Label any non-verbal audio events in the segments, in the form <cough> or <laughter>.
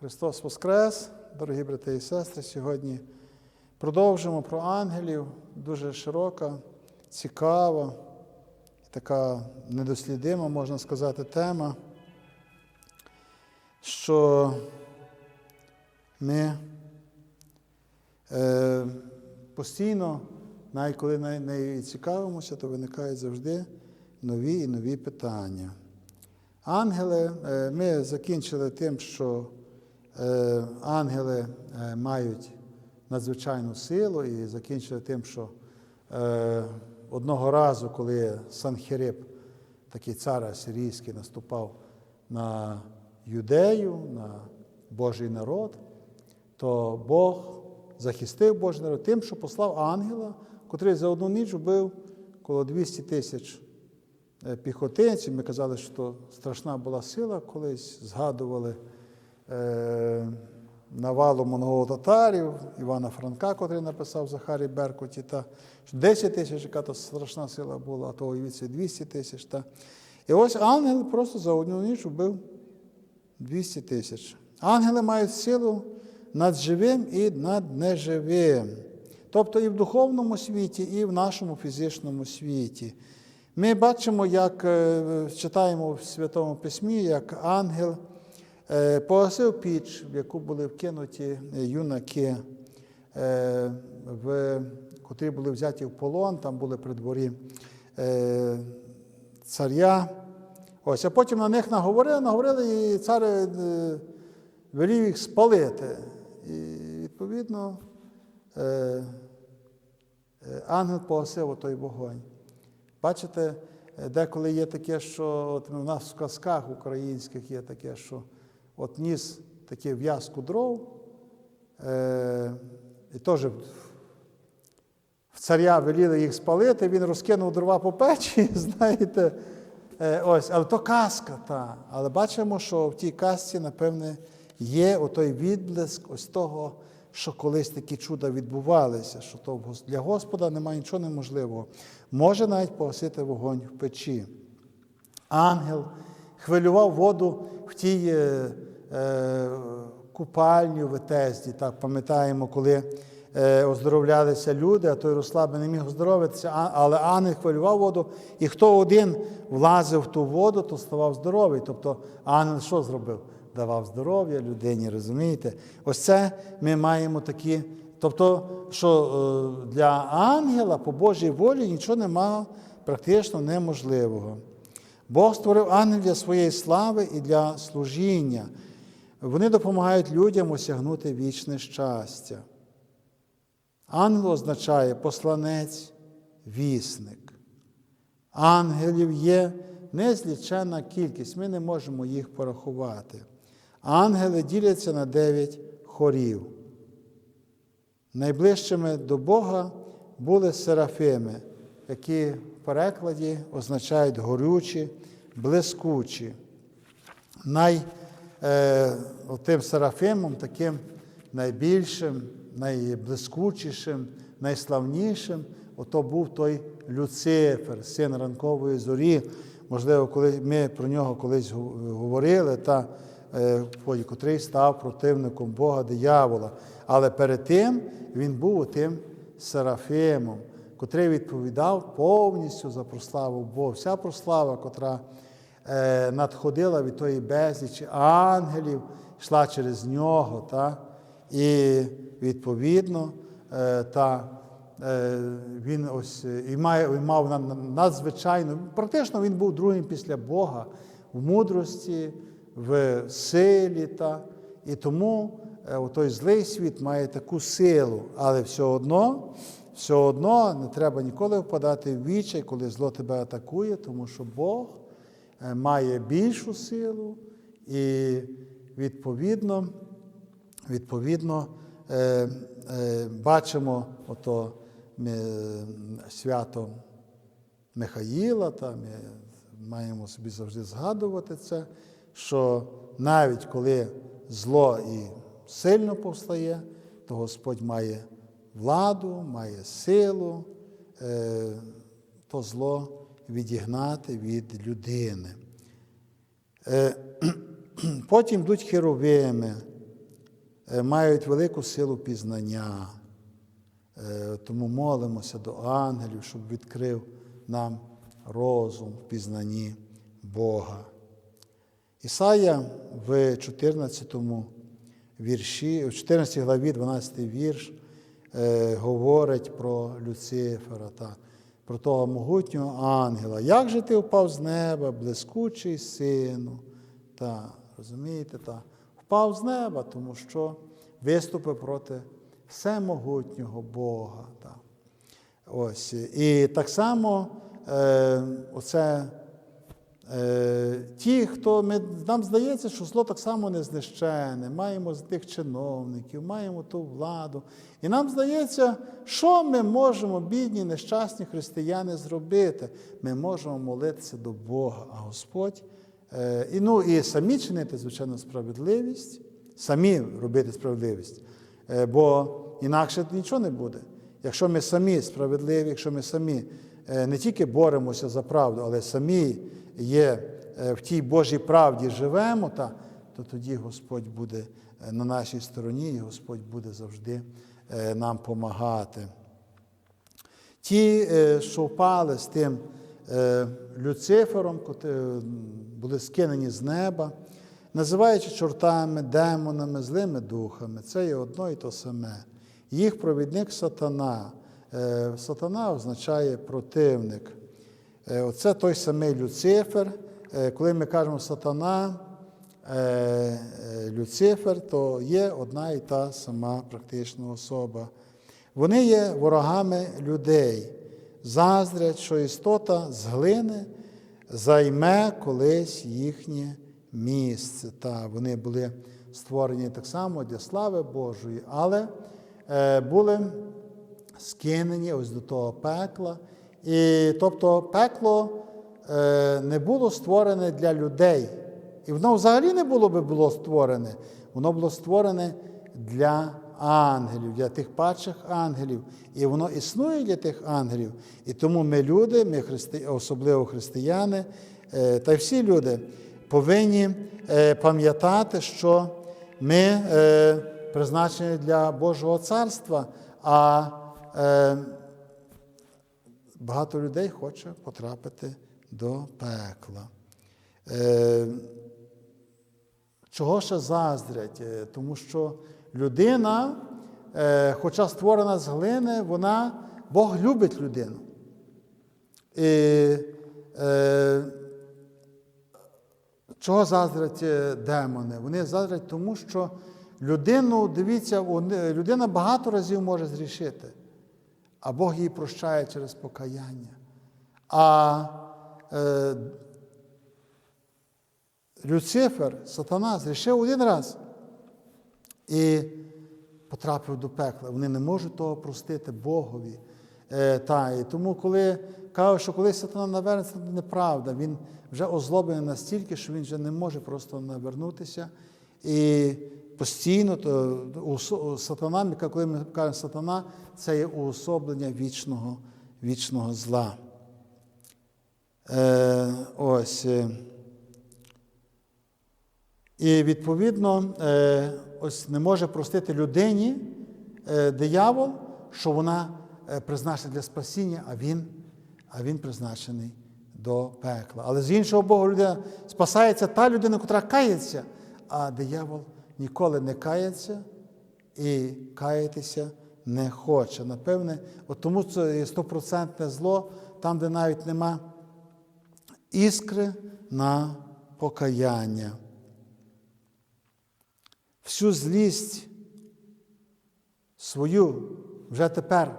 Христос Воскрес, дорогі брати і сестри, сьогодні продовжимо про ангелів. Дуже широка, цікава, така недослідима, можна сказати, тема, що ми е, постійно, навіть коли нею- цікавимося, то виникають завжди нові і нові питання. Ангели, е, ми закінчили тим, що ангели е, мають надзвичайну силу, і закінчили тим, що е, одного разу, коли Санхерип, такий цар асирійський, наступав на юдею, на Божий народ, то Бог захистив Божий народ тим, що послав ангела, котрий за одну ніч вбив коло 200 тисяч е, піхотинців. Ми казали, що страшна була сила, колись згадували е, навалу монголо-татарів, Івана Франка, котрий написав Захарій Беркуті, та 10 тисяч, яка то страшна сила була, а то уявіться 200 тисяч. Та. І ось ангел просто за одну ніч вбив 200 тисяч. Ангели мають силу над живим і над неживим. Тобто і в духовному світі, і в нашому фізичному світі. Ми бачимо, як е, читаємо в Святому Письмі, як ангел е, погасив піч, в яку були вкинуті юнаки, е, в, котрі були взяті в полон, там були при дворі е, царя. Ось, а потім на них наговорили, наговорили, і цар е, велів їх спалити. І відповідно е, е, ангел погасив отой вогонь. Бачите, е, деколи є таке, що от у нас в казках українських є таке, що от ніс таке в'язку дров, е, і теж в царя веліли їх спалити, він розкинув дрова по печі, <laughs> знаєте. Е, Ось, але то казка, та. Але бачимо, що в тій казці, напевне, є отой відблиск ось того, що колись такі чуда відбувалися, що то для Господа немає нічого неможливого. Може навіть погасити вогонь в печі. Ангел хвилював воду в тій е, е, в Етезді. Так, пам'ятаємо, коли е, оздоровлялися люди, а той розслаблений не міг оздоровитися, але ангел хвилював воду, і хто один влазив в ту воду, то ставав здоровий. Тобто ангел що зробив? Давав здоров'я людині, розумієте? Ось це ми маємо такі. Тобто, що е, для ангела по Божій волі нічого немає практично неможливого. Бог створив ангелів для своєї слави і для служіння. Вони допомагають людям осягнути вічне щастя. Ангел означає посланець, вісник. Ангелів є незліченна кількість, ми не можемо їх порахувати. Ангели діляться на дев'ять хорів. Найближчими до Бога були серафими, які в перекладі означають горючі, блискучі. Най, е, тим серафимом, таким найбільшим, найблискучішим, найславнішим, ото був той Люцифер, син ранкової зорі. Можливо, коли ми про нього колись говорили, та е, котрий став противником Бога диявола. Але перед тим він був тим Серафимом, котрий відповідав повністю за прославу Бога. Вся прослава, котра надходила від тої безлічі ангелів, йшла через нього. Та? І відповідно е, та, е, він ось е, і має, і мав на- на- надзвичайно, практично він був другим після Бога в мудрості, в силі. Та? І тому е, той злий світ має таку силу, але все одно, все одно не треба ніколи впадати в вічай, коли зло тебе атакує, тому що Бог е, має більшу силу і відповідно, відповідно е, е, бачимо ото ми, е, свято Михаїла, та ми маємо собі завжди згадувати це, що навіть коли зло і сильно повстає, то Господь має владу, має силу е, то зло відігнати від людини. Е, <clears throat> Потім йдуть херовими, е, мають велику силу пізнання. Е, Тому молимося до ангелів, щоб відкрив нам розум в пізнанні Бога. Ісая в 14 вірші, в 14 главі, 12 вірш, говорить про Люцифера, про того могутнього ангела. Як же ти впав з неба, блискучий сину? Та, розумієте, та, впав з неба, тому що виступив проти всемогутнього Бога. Та. Ось. І так само е, оце, ті, хто ми, нам здається, що зло так само не знищене, маємо тих чиновників, маємо ту владу. І нам здається, що ми можемо, бідні, нещасні християни, зробити? Ми можемо молитися до Бога, а Господь. Е, і, ну, і самі чинити, звичайно, справедливість, самі робити справедливість, е, бо інакше нічого не буде. Якщо ми самі справедливі, якщо ми самі е, не тільки боремося за правду, але самі є е, в тій Божій правді живемо, та, то тоді Господь буде е, на нашій стороні, і Господь буде завжди е, нам помагати. Ті, що впали з тим Люцифером, були скинені з неба, називаючи чортами, демонами, злими духами, це є одно і то саме. Їх провідник сатана. Сатана означає противник. Е, Оце той самий Люцифер. Е, Коли ми кажемо сатана, е, Люцифер, то є одна і та сама практична особа. Вони є ворогами людей, заздрять, що істота з глини займе колись їхнє місце. Та вони були створені так само для слави Божої, але були скинені ось до того пекла. І тобто пекло е, не було створене для людей. І воно взагалі не було би було створене. Воно було створене для ангелів, для тих падших ангелів. І воно існує для тих ангелів. І тому ми люди, ми христи, особливо християни, е, та й всі люди повинні е, пам'ятати, що ми е, призначені для Божого царства, а е, багато людей хоче потрапити до пекла. Е, Чого ще заздрять? Е, Тому що людина, е, хоча створена з глини, вона, Бог любить людину. І е, чого заздрять демони? Вони заздрять тому, що людину, дивіться, людина багато разів може зрішити, а Бог її прощає через покаяння. А е, Люцифер, сатана, зрішив один раз і потрапив до пекла. Вони не можуть того простити Богові. Е, та, і тому, коли кажуть, що коли сатана навернеться, це неправда. Він вже озлоблений настільки, що він вже не може просто навернутися. І постійно то, сатана, коли ми кажемо сатана, це є уособлення вічного, вічного зла. Е, ось. е, і відповідно, е, ось не може простити людині е, диявол, що вона е, призначена для спасіння, а він, а він призначений до пекла. Але з іншого боку, людина спасається та людина, яка кається, а диявол ніколи не кається і каятися не хоче. Напевне, от тому це є стопроцентне зло, там, де навіть нема іскри на покаяння всю злість свою вже тепер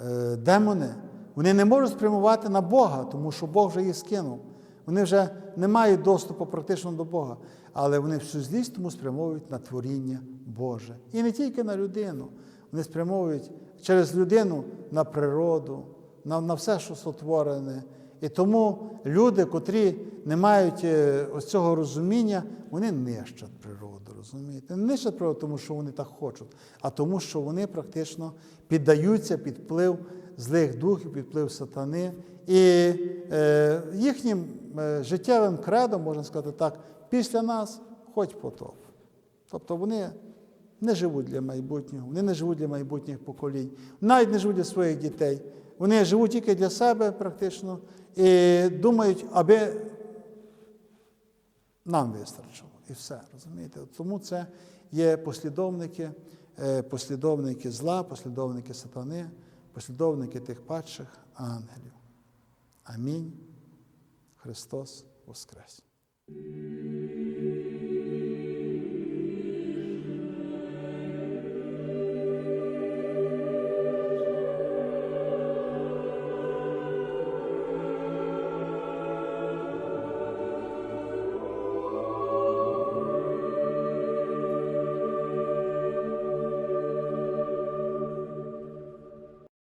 е, демони, вони не можуть спрямувати на Бога, тому що Бог вже їх скинув. Вони вже не мають доступу практично до Бога, але вони всю злість тому спрямовують на творіння Боже. І не тільки на людину. Вони спрямовують через людину на природу, на, на все, що сотворене. І тому люди, котрі не мають е, ось цього розуміння, вони нищать природу, розумієте? Не нищать природу, тому що вони так хочуть, а тому, що вони практично піддаються під вплив злих духів, під вплив сатани. І е, їхнім життєвим кредом, можна сказати так, після нас хоч потоп. Тобто вони не живуть для майбутнього, вони не живуть для майбутніх поколінь, навіть не живуть для своїх дітей. Вони живуть тільки для себе практично і думають, аби нам вистачило. І все, розумієте? Тому це є послідовники, е, послідовники зла, послідовники сатани, послідовники тих падших ангелів. Амінь. Христос Воскрес!